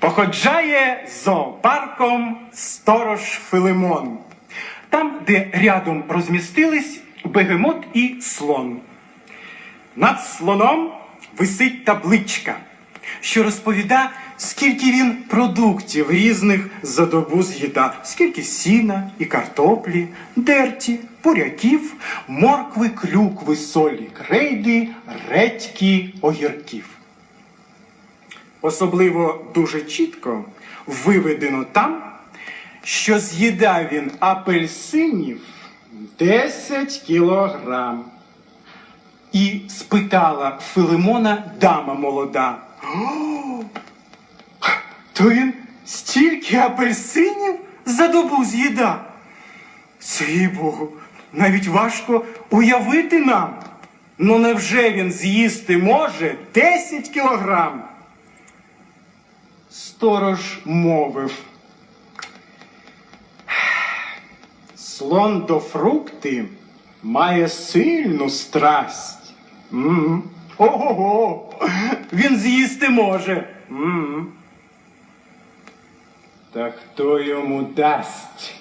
Походжає зоопарком сторож Филимон. Там, де рядом розмістились бегемот і слон. Над слоном висить табличка, що розповіда, скільки він продуктів різних за добу з'їда, скільки сіна і картоплі, дерті, буряків, моркви, клюкви, солі, крейди, редьки, огірків. Особливо дуже чітко виведено там, що з'їдав він апельсинів 10 кілограм. І спитала Филимона дама молода. «О, То він стільки апельсинів за добу з'їда. Свій Богу, навіть важко уявити нам. Ну невже він з'їсти може 10 кілограм? Сторож мовив. Слон до фрукти має сильну страсть. м Ого-го! Він з'їсти може. м Та хто йому дасть?